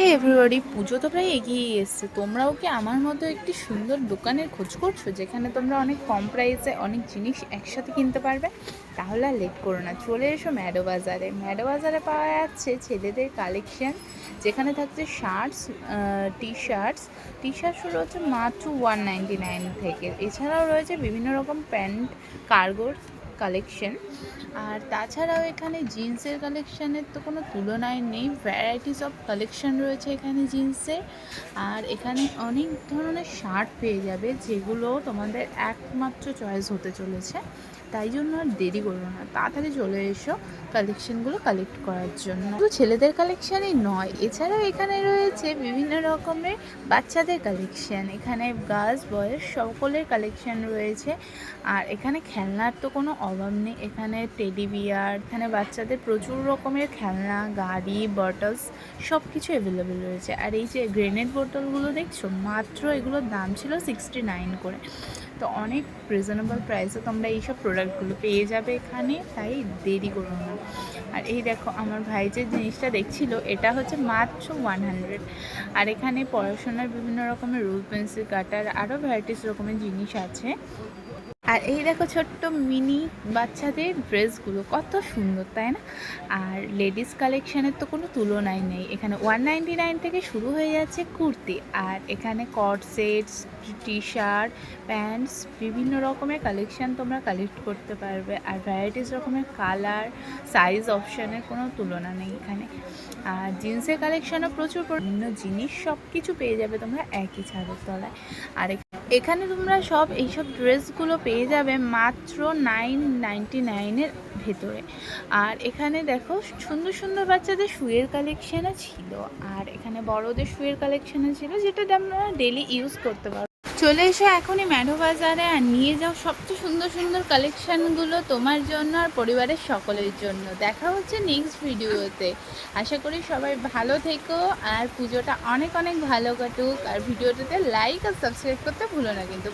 হে everybody পুজো তো প্রায় এগিয়ে এসছে। তোমরাও কি আমার মতো একটি সুন্দর দোকানের খোঁজ করছ, যেখানে তোমরা অনেক কম প্রাইসে অনেক জিনিস একসাথে কিনতে পারবে? তাহলে আর লেট করো না। চলে এসো ম্যাডো বাজারে ম্যাডো বাজারে পাওয়া যাচ্ছে ছেলেদের কালেকশন যেখানে থাকছে shirts T shirts T shirt শুরু হচ্ছে মাত্র ওয়ান নাইনটি নাইন থেকে। এছাড়াও রয়েছে বিভিন্ন রকম প্যান্ট কার্গোর কালেকশন আর তাছাড়াও এখানে জিন্সের কালেকশানের তো কোনো তুলনায় নেই ভ্যারাইটিস অফ কালেকশন রয়েছে এখানে জিন্সের আর এখানে অনেক ধরনের শার্ট পেয়ে যাবে যেগুলো তোমাদের একমাত্র চয়েস হতে চলেছে। তাই জন্য আর দেরি করো না। তাড়াতাড়ি চলে এসো কালেকশনগুলো কালেক্ট করার জন্য। শুধু ছেলেদের কালেকশানই নয়, এছাড়াও এখানে রয়েছে বিভিন্ন রকমের বাচ্চাদের কালেকশান এখানে গার্লস বয়েজ সকলের কালেকশান রয়েছে। আর এখানে খেলনার তো কোনো অভাব নেই। এখানে টেডি বিয়ার এখানে বাচ্চাদের প্রচুর রকমের খেলনা, গাড়ি বটলস সব কিছু অ্যাভেলেবেল রয়েছে। আর এই যে গ্রেনেড বোতলগুলো দেখছ, মাত্র এগুলোর দাম ছিল সিক্সটি নাইন করে। তো অনেক রিজনেবল প্রাইসে তোমরা এইসব প্রোডাক্টগুলো পেয়ে যাবে এখানে, তাই দেরি করো না। আর এই দেখো, আমার ভাই যে জিনিসটা দেখছিল, এটা হচ্ছে মাত্র ওয়ান হান্ড্রেড আর এখানে পড়াশোনার বিভিন্ন রকমের রুল পেন্সিল কাটার আরও ভ্যারাইটিস রকমের জিনিস আছে। আর এই দেখো ছোট্ট মিনি বাচ্চাদের ড্রেসগুলো, কত সুন্দর, তাই না? আর লেডিস কালেকশানের তো কোনো তুলনাই নেই। এখানে ওয়ান নাইনটি নাইন থেকে শুরু হয়ে যাচ্ছে কুর্তি। আর এখানে কট সেটস টি শার্ট প্যান্টস বিভিন্ন রকমের কালেকশান তোমরা কালেক্ট করতে পারবে। আর ভ্যারাইটিস রকমের কালার সাইজ অপশানের কোনো তুলনা নেই এখানে। আর জিন্সের কালেকশানও প্রচুর বিভিন্ন জিনিস সব কিছু পেয়ে যাবে তোমরা একই ছাদের তলায়। আর এখানে তোমরা সব এইসব ড্রেসগুলো পেয়ে যাবে মাত্র নাইন নাইনটি নাইনের ভেতরে। আর এখানে দেখো সুন্দর সুন্দর বাচ্চাদের শুয়ের কালেকশানও ছিল। আর এখানে বড়দের শুয়ের কালেকশানও ছিল, যেটা আমরা ডেলি ইউজ করতে পারো চলে এসো এখনই ম্যাডো বাজারে আর নিয়ে যাও সবচেয়ে সুন্দর সুন্দর কালেকশানগুলো তোমার জন্য আর পরিবারের সকলের জন্য। দেখা হচ্ছে নেক্সট ভিডিওতে আশা করি সবাই ভালো থেকো আর পুজোটা অনেক অনেক ভালো কাটুক। আর ভিডিওটাতে লাইক আর সাবস্ক্রাইব করতে ভুলো না কিন্তু।